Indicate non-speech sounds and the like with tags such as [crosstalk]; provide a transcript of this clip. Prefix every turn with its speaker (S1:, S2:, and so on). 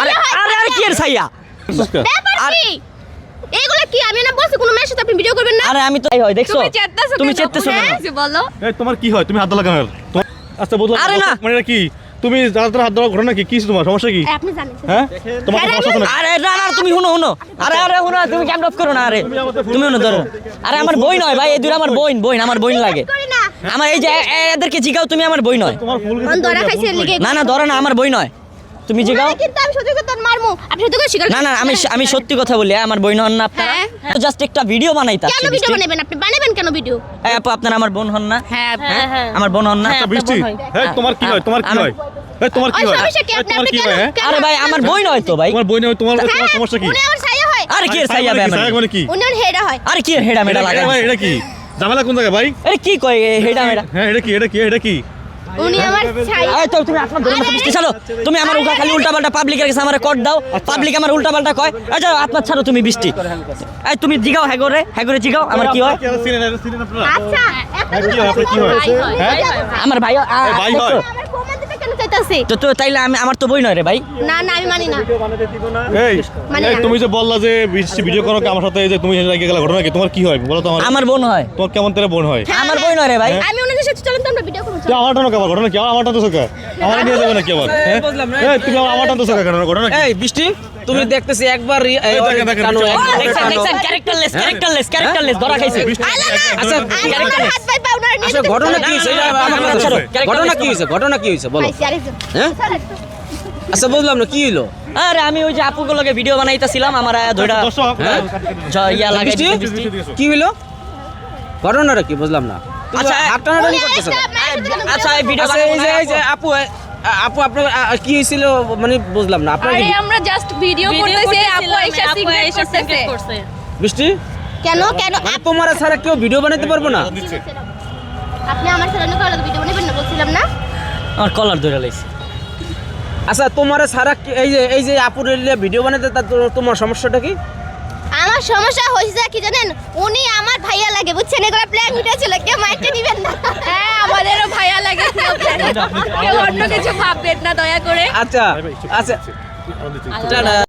S1: আরে আরে কি এর ছাইয়া?
S2: এগুলো কি? আমি না বলছি কোনো মেয়ের সাথে আপনি ভিডিও করবেন না?
S1: আরে আমি তো এই হয় দেখছ?
S3: তুমি কেন?
S1: কেন
S3: হ্যাঁ, বলো।
S4: এই তোমার কি হয়? তুমি হাত কেন? আচ্ছা বুঝলাম।
S1: আরে না।
S4: মানে কি? তুমি যারা হাত ধরা ঘটনা কি? কি তোমার? সমস্যা কি?
S2: আপনি জানেন।
S4: হ্যাঁ? তোমার সমস্যা
S1: আরে না না তুমি শুনো শুনো। আরে আরে শুনো তুমি ক্যামেরা অফ করো না আরে। তুমি শুনো ধরো। আরে আমার বই নয় ভাই এই দুটো আমার বইন বইন আমার বইন লাগে।
S2: করি
S1: আমার এই যে এদেরকে জিগাও তুমি আমার বই নয়।
S2: লিগে।
S1: না না ধরো না আমার বই নয়। তুমি জিগাও
S2: কিন্তু আমি সত্যি কথা মারমু। আপনি সত্যি করে স্বীকার
S1: না না আমি আমি সত্যি কথা বলি আমার বই নন না আপনারা।
S2: হ্যাঁ।
S1: তো জাস্ট একটা ভিডিও বানাইতা
S2: কেন ভিডিও বানাবেন আপনি? বানাবেন কেন ভিডিও
S1: আপু আপনারা আমার বোন হন না।
S3: হ্যাঁ
S1: হ্যাঁ আমার বোন হন না।
S3: হ্যাঁ।
S4: বৃষ্টি।
S3: হ্যাঁ
S4: তোমার কি হয় তোমার কি হয়? এই তোমার কি হয়?
S2: সমস্যা কি আপনি
S4: তোমার কি
S2: কেন
S4: হয় হ্যাঁ?
S1: আরে ভাই আমার বই নয় তো ভাই।
S4: তোমার বই নেই তোমার তোমার
S2: হ্যাঁ,
S4: সমস্যা কি?
S2: উনি আমার ছায়া হয়।
S1: আরে কি
S4: মানে
S1: ভাই
S4: সাহেব মানে কি?
S2: উনি হেডা হয়।
S1: আরে কি হেডা মেডা লাগাই
S4: এটা- এটা কি? ঝামেলা কোন জায়গায় ভাই?
S1: আরে কি কয় হেডা মেডা?
S4: হ্যাঁ এটা কি এটা কি এটা কি?
S2: উনি আমার ছায়া
S1: এই তো তুমি আপনার ধরে মাথা তুমি আমার উঠা খালি উল্টা পাল্টা পাবলিকের কাছে আমার কট দাও। পাবলিক আমার উল্টা পাল্টা কয় আচ্ছা আপনার ছাড়ো তুমি বৃষ্টি। এই তুমি জিগাও হ্যাগরে হ্যাগরে জিগাও আমার কি হয়?
S2: আচ্ছা
S4: হ্যাঁ, কি হয়। হয়? হ্যাঁ।
S1: আমার ভাই
S4: ভাই হয়।
S2: আমার প্রমাণ দিতে কেন চাইতাছে?
S1: তো তো তাইলে আমি আমার তো বই নয় রে ভাই।
S2: না না আমি মানি না।
S4: এই। তুমি যে বললা যে বৃষ্টি ভিডিও করো আমার সাথে যে তুমি গেলা ঘটনা কি? তোমার কি হয়? বলো তো আমার।
S1: আমার বোন হয়।
S4: তোমার কেমন তেরে বোন হয়?
S2: হ্যাঁ,
S1: আমার
S2: হ্যাঁ।
S1: বই নয় রে ভাই।
S2: আমি ওনাদের সাথে চলেন তো আমরা ভিডিও করব।
S4: তুই আমার ঘটনা কি? আমার টানতো সকা আমার নিয়ে যাবে [laughs] না আবার? হ্যাঁ? তুমি আমার আমার টানতো সকা ঘটনা
S5: এই বৃষ্টি তুমি দেখতেছি একবার ই- এই
S4: এই দেখেন, দেখেন,
S5: টানো,
S4: দেখেন।
S5: একবার
S1: দেখছেন
S5: টানো।
S1: দেখছেন ক্যারেক্টারলেস ক্যারেক্টারলেস ক্যারেক্টারলেস ধরা খাইছে।
S4: বৃষ্টি।
S2: আল্লাহ না
S5: আচ্ছা, আচ্ছা ঘটনা কি হয়েছে ঘটনা কি হয়েছে ঘটনা কি হয়েছে বলো। হ্যাঁ? আচ্ছা বুঝলাম না কি হলো
S1: আরে আমি ওই যে আপুগুলোকে ভিডিও বানাইতাছিলাম আমার আয়া ধইরা
S4: দর্শক
S5: হ্যাঁ?
S1: ইয়া লাগাই
S5: বৃষ্টি। কি হলো ঘটনাটা কি? বুঝলাম না।
S1: আচ্ছা,
S5: আচ্ছা হাত টানাটানি করতেছো
S1: আচ্ছা এই ভিডিও
S5: আচ্ছা এই যে এই যে আপু। আপু আপনার কি হয়েছিল? মানে বুঝলাম না। আপনার
S3: আরে আমরা জাস্ট ভিডিও করতেছি আপু এসে সিগনেট করতেছে।
S5: বৃষ্টি?
S2: কেন কেন?
S5: মানে তোমার ছাড়া কেউ ভিডিও বানাতে পারব না?
S2: আপনি আমার অন্য কারও ভিডিও বানাবেন না? বলছিলাম না
S1: আমার কলার ধরে লাইছে।
S5: আচ্ছা তোমার ছাড়া এই যে এই যে আপুর ভিডিও বানাতে তোমার সমস্যাটা কি?
S2: আমার সমস্যা হয়েছে কি জানেন? উনি আমার ভাইয়া লাগে বুঝছেন? এগুলো প্ল্যান ছিল কেউ মাইন্ডে নিবেন না
S3: হ্যাঁ আমাদেরও ভাইয়া লাগে কেউ অন্য কিছু ভাববেন না দয়া করে।
S5: আচ্ছা আচ্ছা। টাটা।